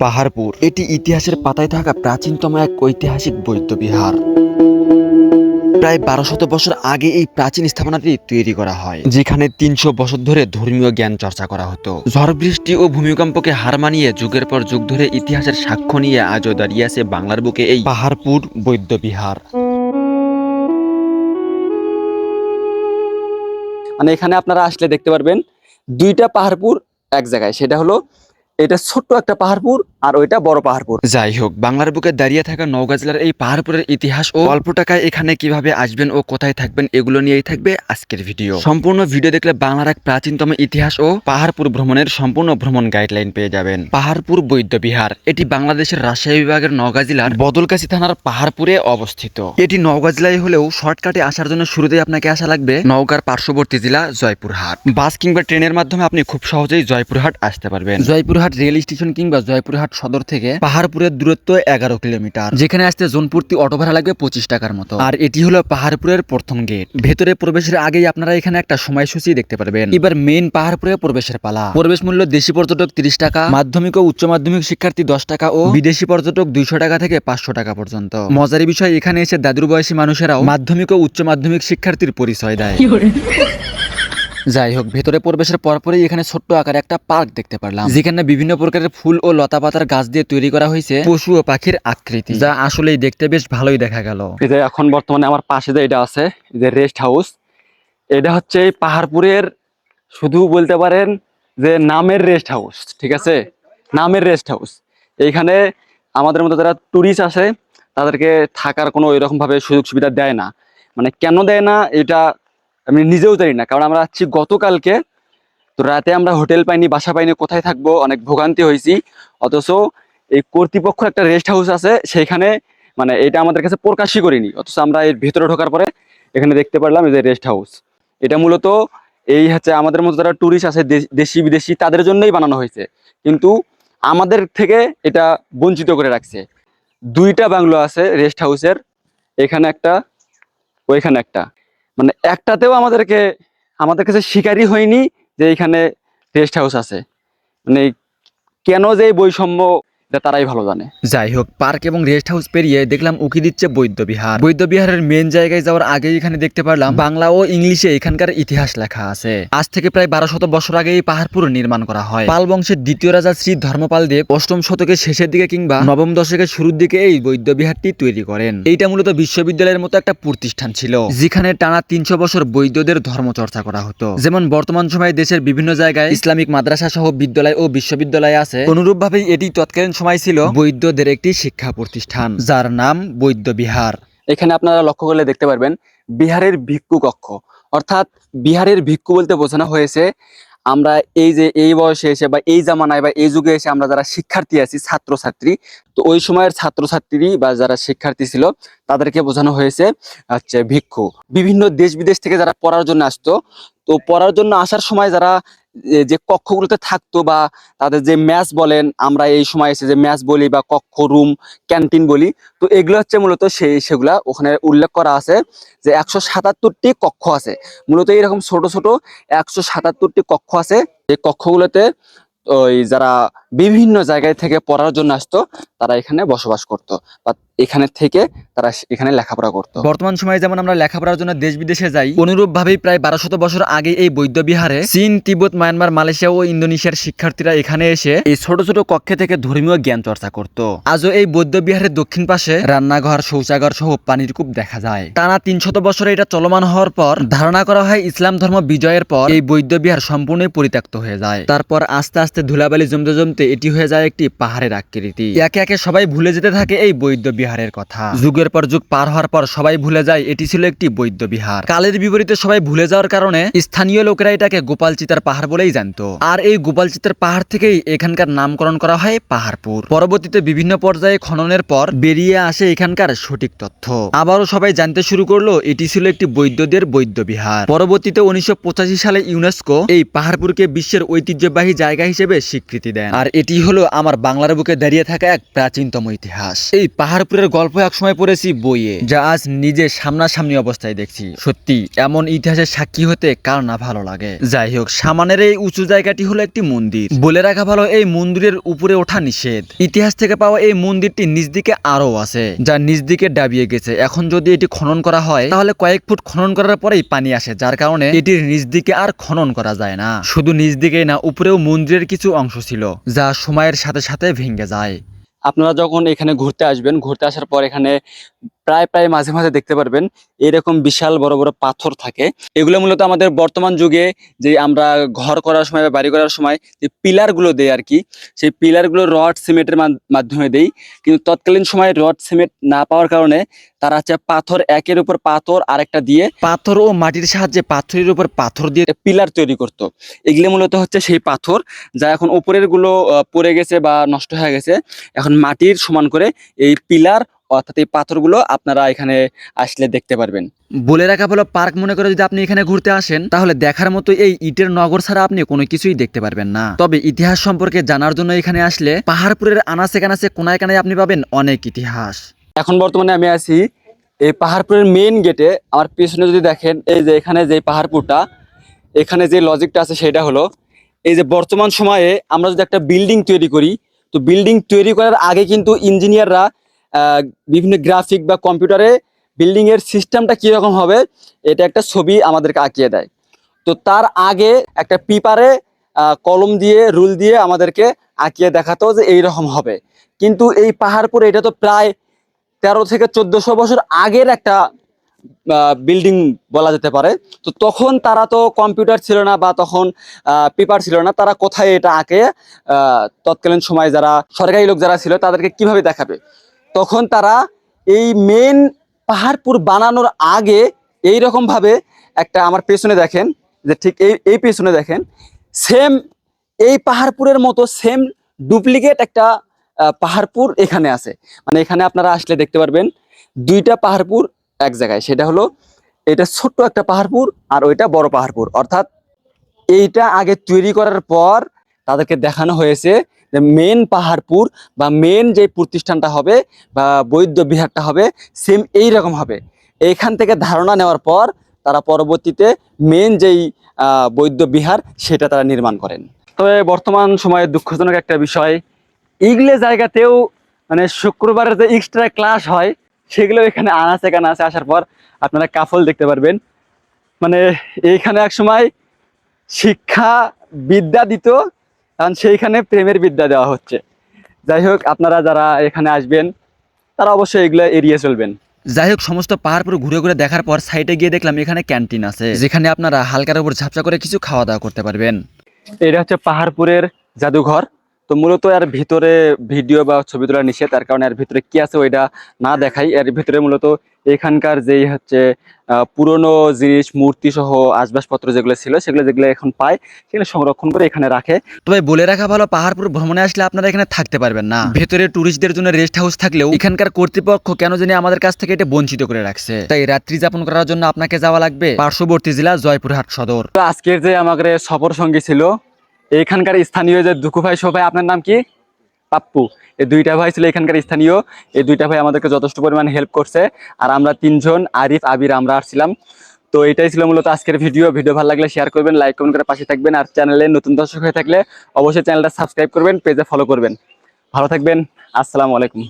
পাহাড়পুর। এটি ইতিহাসের পাতায় থাকা প্রাচীনতম এক ঐতিহাসিক বৌদ্ধ বিহার। প্রায় বারোশত বছর আগে এই প্রাচীন স্থাপনাটি তৈরি করা হয়, যেখানে তিনশো বছর ধরে ধর্মীয় জ্ঞান চর্চা করা হতো। ঝড় বৃষ্টি ও ভূমিকম্পকে হার মানিয়ে যুগের পর যুগ ধরে ইতিহাসের সাক্ষ্য নিয়ে আজও দাঁড়িয়ে আছে বাংলার বুকে এই পাহাড়পুর বৌদ্ধ বিহার। মানে এখানে আপনারা আসলে দেখতে পারবেন দুইটা পাহাড়পুর এক জায়গায়, সেটা হলো এটা ছোট্ট একটা পাহাড়পুর আর ওইটা বড় পাহাড়পুর। যাই হোক, বাংলার বুকে দাঁড়িয়ে থাকা নওগাঁ জেলার এই পাহাড়পুরের ইতিহাস ও অল্প টাকায় এখানে কীভাবে আসবেন ও কোথায় থাকবেন এগুলো নিয়েই থাকবে আজকের ভিডিও। সম্পূর্ণ ভিডিও দেখলে বাংলার এক প্রাচীনতম ইতিহাস ও পাহাড়পুর ভ্রমণের সম্পূর্ণ ভ্রমণ গাইডলাইন পেয়ে যাবেন। পাহাড়পুর বৈদ্য বিহার, এটি বাংলাদেশের রাজশাহী বিভাগের নওগাঁ জেলার বদলকাশী থানার পাহাড়পুরে অবস্থিত। এটি নওগাঁ জেলায় হলেও শর্টকাটে আসার জন্য শুরুতেই আপনাকে আসা লাগবে নওগাঁর পার্শ্ববর্তী জেলা জয়পুরহাট। বাস কিংবা ট্রেনের মাধ্যমে আপনি খুব সহজেই জয়পুরহাট আসতে পারবেন। জয়পুরহাট রেল স্টেশন কিংবা জয়পুরহাট সদর থেকে পাহাড়পুরের দূরত্ব এগারো কিলোমিটার। যেখানে আসতে জোনপুর্তি অটো ভাড়া লাগবে পঁচিশ টাকার মতো। আর এটি হলো পাহাড়পুরের প্রথম গেট। ভেতরে প্রবেশের আগেই আপনারা এখানে একটা সময়সূচি দেখতে পারবেন। এবার মেইন পাহাড়পুরে প্রবেশের পালা। প্রবেশ মূল্য দেশি পর্যটক তিরিশ টাকা মাধ্যমিক ও উচ্চ মাধ্যমিক শিক্ষার্থী দশ টাকা ও বিদেশি পর্যটক দুইশো টাকা থেকে পাঁচশো টাকা পর্যন্ত। মজারি বিষয় এখানে এসে দাদুর বয়সী মানুষেরাও মাধ্যমিক ও উচ্চ মাধ্যমিক শিক্ষার্থীর পরিচয় দেয়। যাই হোক, ভেতরে প্রবেশের পরপরই এখানে ছোট্ট আকারে একটা পার্ক দেখতে পারলাম। যেখানে বিভিন্ন প্রকারের ফুল ও লতা পাতার গাছ দিয়ে তৈরি করা হয়েছে পশু ও পাখির আকৃতি, যা আসলেই দেখতে বেশ ভালোই দেখা গেল। এখন বর্তমানে আমার পাশে যে এটা আছে যে রেস্ট হাউস, এটা হচ্ছে এই পাহাড়পুরের শুধু বলতে পারেন যে নামের রেস্ট হাউস, ঠিক আছে? নামের রেস্ট হাউস। এইখানে আমাদের মতো যারা ট্যুরিস্ট আসে, তাদেরকে থাকার কোনো এরকম ভাবে সুযোগ সুবিধা দেয় না। মানে কেন দেয় না, এটা আমি নিজেও জানি না, কারণ আমরা আসছি গতকালকে, তো রাতে আমরা হোটেল পাইনি, বাসা পাইনি, কোথায় থাকব, অনেক ভোগান্তি হয়েছি। অথচ এই কর্তৃপক্ষ একটা রেস্ট হাউস আছে, সেইখানে মানে এটা আমাদের কাছে প্রকাশই করিনি। অথচ আমরা এর ভিতরে ঢোকার পরে এখানে দেখতে পারলাম যে রেস্ট হাউস। এটা মূলত এই হচ্ছে আমাদের মতো যারা ট্যুরিস্ট আছে দেশি বিদেশি, তাদের জন্যই বানানো হয়েছে। কিন্তু আমাদের থেকে এটা বঞ্চিত করে রাখছে। দুইটা বাংলো আছে রেস্ট হাউসের, এখানে একটা, ওইখানে একটা। মানে একটাতেও আমাদেরকে, আমাদের কাছে শিকারই হয়নি যে এখানে রেস্ট হাউস আছে। মানে কেন যে বৈষম্য তারাই ভালো জানে। যাই হোক পার্ক এবং রেস্ট হাউস পেরিয়ে দেখলাম উকি দিচ্ছে বৈদ্য বিহার। বৈদ্য বিহারের মেন জায়গায় যাওয়ার আগে এখানে দেখতে পারলাম বাংলা ও ইংলিশে এখানকার ইতিহাস লেখা আছে। আজ থেকে প্রায় বারো শত বছর আগে এই পাহাড়পুর নির্মাণ করা হয়। পাল বংশের দ্বিতীয় রাজা শ্রী ধর্মপাল দেব অষ্টম শতকের শেষের দিকে কিংবা নবম দশকের শুরুর দিকে এই বৈদ্য বিহারটি তৈরি করেন। এইটা মূলত বিশ্ববিদ্যালয়ের মতো একটা প্রতিষ্ঠান ছিল, যেখানে টানা তিনশো বছর বৈদ্যদের ধর্ম চর্চা করা হতো। যেমন বর্তমান সময়ে দেশের বিভিন্ন জায়গায় ইসলামিক মাদ্রাসা সহ বিদ্যালয় ও বিশ্ববিদ্যালয় আছে। অনুরূপভাবেই এটি তৎকালীন সময় ছিল বৈদ্যদের একটি শিক্ষা প্রতিষ্ঠান যার নাম বৈদ্য বিহার। এখানে আপনারা লক্ষ্য করলে দেখতে পারবেন বিহারের ভিক্ষু কক্ষ। অর্থাৎ বিহারের ভিক্ষু বলতে বোঝানো হয়েছে আমরা এই যে এই বয়সে এসে বা এই জামানায় বা এই যুগে এসে আমরা যারা শিক্ষার্থী আছি ছাত্রছাত্রী তো ওই সময়ের ছাত্রছাত্রী বা যারা শিক্ষার্থী ছিল তাদেরকে বোঝানো হয়েছে হচ্ছে ভিক্ষু। বিভিন্ন দেশ বিদেশ থেকে যারা পড়ার জন্য আসতো তো পড়ার জন্য আসার সময় যারা যে কক্ষগুলোতে থাকতো বা তাদের যে ম্যাচ বলেন, আমরা এই সময় এসে যে ম্যাচ বলি বা কক্ষ, রুম, ক্যান্টিন বলি, তো এগুলো হচ্ছে মূলত সেই সেগুলা ওখানে উল্লেখ করা আছে যে একশো সাতাত্তরটি কক্ষ আছে। মূলত এরকম ছোট ছোট একশো সাতাত্তরটি কক্ষ আছে। এই কক্ষগুলোতে ওই যারা বিভিন্ন জায়গায় থেকে পড়ার জন্য আসতো, তারা এখানে বসবাস করত। বা এখানে থেকে তারা এখানে লেখাপড়া করতো। বর্তমান সময়ে যেমন আমরা লেখাপড়ার জন্য দেশ বিদেশে যাই অনুরূপ ভাবেই প্রায় বারো শত বছর আগে এই বৈদ্য বিহারে চীন, তিব্বত, মায়ানমার, মালয়েশিয়া ও ইন্দোনেশিয়ার শিক্ষার্থীরা এখানে এসে এই ছোট ছোট কক্ষে থেকে ধর্মীয় জ্ঞান চর্চা করত। আজও এই বৌদ্ধ বিহারের দক্ষিণ পাশে রান্নাঘর, শৌচাগার সহ পানির কূপ দেখা যায়। টানা তিনশত বছরে এটা চলমান হওয়ার পর ধারণা করা হয় ইসলাম ধর্ম বিজয়ের পর এই বৌদ্ধ বিহার সম্পূর্ণই পরিত্যক্ত হয়ে যায়। তারপর আস্তে আস্তে ধুলাবালি জমতে জমতে এটি হয়ে যায় একটি পাহাড়ের আকৃতি। একে একে সবাই ভুলে যেতে থাকে এই বৌদ্ধ বিহারের কথা। যুগের পর যুগ পার হওয়ার পর সবাই ভুলে যায়, এটি ছিল একটি বৌদ্ধ বিহার। কালের বিপরীতে সবাই ভুলে যাওয়ার কারণে স্থানীয় লোকেরা এটাকে গোপাল চিতার পাহাড় বলেই জানতো। আর এই গোপাল চিতার পাহাড় থেকেই এখানকার নামকরণ করা হয় পাহাড়পুর। পরবর্তীতে বিভিন্ন পর্যায়ে খননের পর বেরিয়ে আসে এখানকার সঠিক তথ্য। আবারও সবাই জানতে শুরু করল, এটি ছিল একটি বৈদ্যদের বৈদ্য বিহার। পরবর্তীতে উনিশশো পঁচাশি সালে ইউনেস্কো এই পাহাড়পুরকে বিশ্বের ঐতিহ্যবাহী জায়গা হিসেবে স্বীকৃতি দেন। আর এটি হলো আমার বাংলার বুকে দাঁড়িয়ে থাকা এক প্রাচীনতম ইতিহাস। এই পাহাড়পুরের গল্প একসময় পড়েছি বইয়ে, যা আজ নিজে সামনাসামনি অবস্থায় দেখছি। সত্যি, এমন ইতিহাসের সাক্ষী হতে কার না ভালো লাগে। যাই হোক, সামানের এই উঁচু জায়গাটি হলো একটি মন্দির। বলে রাখা ভালো, এই মন্দিরের উপরে ওঠা নিষেধ। ইতিহাস থেকে পাওয়া এই মন্দিরটি নিজ দিকে আরও আছে, যা নিজ দিকে ডাবিয়ে গেছে। এখন যদি এটি খনন করা হয়, তাহলে কয়েক ফুট খনন করার পরেই পানি আসে, যার কারণে এটির নিজ দিকে আর খনন করা যায় না। শুধু নিজ দিকেই না, উপরেও মন্দিরের কিছু অংশ ছিল, যা সময়ের সাথে সাথে ভেঙে যায়। আপনারা যখন এখানে ঘুরতে আসবেন ঘুরতে আসার পর এখানে প্রায় প্রায় মাঝে মাঝে দেখতে পারবেন, এরকম বিশাল বড় বড় পাথর থাকে। এগুলো মূলত আমাদের বর্তমান যুগে যে আমরা ঘর করার সময় বা বাড়ি করার সময় যে পিলারগুলো দেয় আর কি, সেই পিলারগুলো রড সিমেন্টের মাধ্যমে দেই। কিন্তু তৎকালীন সময় রড, সিমেন্ট না পাওয়ার কারণে তারা হচ্ছে পাথর একের উপর পাথর আরেকটা দিয়ে পাথর ও মাটির সাহায্যে পাথরের উপর পাথর দিয়ে পিলার তৈরি করত। এগুলো মূলত হচ্ছে সেই পাথর যা এখন উপরেরগুলো পড়ে গেছে বা নষ্ট হয়ে গেছে। এখন মাটির সমান করে এই পিলার অর্থাৎ এই পাথরগুলো আপনারা এখানে আসলে দেখতে পারবেন। বলে রাখা ভালো পার্ক মনে করে যদি আপনি এখানে ঘুরতে আসেন তাহলে দেখার মতো এই ইটের নগর ছাড়া আপনি কোনো কিছুই দেখতে পারবেন না। তবে ইতিহাস সম্পর্কে জানার জন্য এখানে আসলে পাহাড়পুরের আনাচে কানাচে কোনায় কানায় আপনি পাবেন অনেক ইতিহাস। এখন বর্তমানে আমি আছি এই পাহাড়পুরের মেইন গেটে আমার পিছনে যদি দেখেন এই যে এখানে যে পাহাড়পুরটা এখানে যে লজিকটা আছে সেটা হলো এই যে বর্তমান সময়ে আমরা যদি একটা বিল্ডিং তৈরি করি তো বিল্ডিং তৈরি করার আগে কিন্তু ইঞ্জিনিয়াররা বিভিন্ন গ্রাফিক বা কম্পিউটারে বিল্ডিং এর সিস্টেমটা কীরকম হবে, এটা একটা ছবি আমাদেরকে আঁকিয়ে দেয়। তো তার আগে একটা পেপারে কলম দিয়ে, রুল দিয়ে আমাদেরকে আঁকিয়ে দেখাতো যে এইরকম হবে। কিন্তু এই পাহাড়পুরে এটা তো প্রায় তেরো থেকে চোদ্দশো বছর আগের একটা বিল্ডিং বলা যেতে পারে। তো তখন তারা তো কম্পিউটার ছিল না বা তখন পেপার ছিল না, তারা কোথায় এটা আঁকে তৎকালীন সময় যারা সরকারি লোক যারা ছিল তাদেরকে কীভাবে দেখাবে? তখন তারা এই মেন পাহাড়পুর বানানোর আগে এই ভাবে একটা আমার পেছনে দেখেন, যে ঠিক এই এই পেছনে দেখেন সেম এই পাহাড়পুরের মতো সেম ডুপ্লিকেট একটা পাহাড়পুর এখানে আছে। মানে এখানে আপনারা আসলে দেখতে পারবেন দুইটা পাহাড়পুর এক জায়গায়। সেটা হলো এটা ছোট্ট একটা পাহাড়পুর আর ওইটা বড় পাহাড়পুর। অর্থাৎ এইটা আগে তৈরি করার পর তাদেরকে দেখানো হয়েছে মেন পাহাড়পুর বা মেন যে প্রতিষ্ঠানটা হবে বা বৈদ্য বিহারটা হবে সেম এই রকম হবে। এইখান থেকে ধারণা নেওয়ার পর তারা পরবর্তীতে মেন যেই বৈদ্য বিহার সেটা তারা নির্মাণ করেন। তবে বর্তমান সময়ে দুঃখজনক একটা বিষয় এইগুলো জায়গাতেও মানে শুক্রবারের যে এক্সট্রা ক্লাস হয়, সেগুলো এখানে আনাচে কানাচে আসার পর আপনারা কাফল দেখতে পারবেন। মানে এইখানে এক সময় শিক্ষা বিদ্যা দিত কারণ সেইখানে প্রেমের বিদ্যা দেওয়া হচ্ছে। যাই হোক আপনারা যারা এখানে আসবেন তারা অবশ্যই এগুলো এড়িয়ে চলবেন। যাই হোক সমস্ত পাহাড়পুর ঘুরে ঘুরে দেখার পর সাইডে গিয়ে দেখলাম এখানে ক্যান্টিন আছে যেখানে আপনারা হালকার উপর ঝাপসা করে কিছু খাওয়া দাওয়া করতে পারবেন। এটা হচ্ছে পাহাড়পুরের জাদুঘর। তো মূলত এর ভিতরে ভিডিও বা ছবি তোলা নিষেধ তার কারণে এর ভিতরে কি আছে ওইটা না দেখাই। এর ভিতরে মূলত এখানকার যেই হচ্ছে পুরনো জিনিস মূর্তি সহ আসবাবপত্র যেগুলো ছিল সেগুলো যেগুলো এখন পায় সেগুলো সংরক্ষণ করে এখানে রাখে। তবে বলে রাখা ভালো পাহাড়পুর ভ্রমণে আসলে আপনারা এখানে থাকতে পারবেন না। ভেতরে টুরিস্টদের জন্য রেস্ট হাউস থাকলেও এখানকার কর্তৃপক্ষ কেন জানি আমাদের কাছ থেকে এটা বঞ্চিত করে রাখছে। তাই রাত্রি যাপন করার জন্য আপনাকে যাওয়া লাগবে পার্শ্ববর্তী জেলা জয়পুরহাট সদর। তো আজকের যে আমাদের সফর সঙ্গী ছিল এখানকার স্থানীয় যে দুঃখু ভাই সবাই আপনার নাম কি? পাপ্পু। এই দুইটা ভাই ছিল এখানকার স্থানীয়। এই দুইটা ভাই আমাদেরকে যথেষ্ট পরিমাণে হেল্প করছে। আর আমরা তিনজন, আরিফ, আবির, আমরা আসছিলাম। তো এটাই ছিল মূলত আজকের ভিডিও ভিডিও ভালো লাগলে শেয়ার করবেন লাইক কমেন্ট করে পাশে থাকবেন। আর চ্যানেলে নতুন দর্শক হয়ে থাকলে অবশ্যই চ্যানেলটা সাবস্ক্রাইব করবেন পেজে ফলো করবেন। ভালো থাকবেন। আসসালামু আলাইকুম।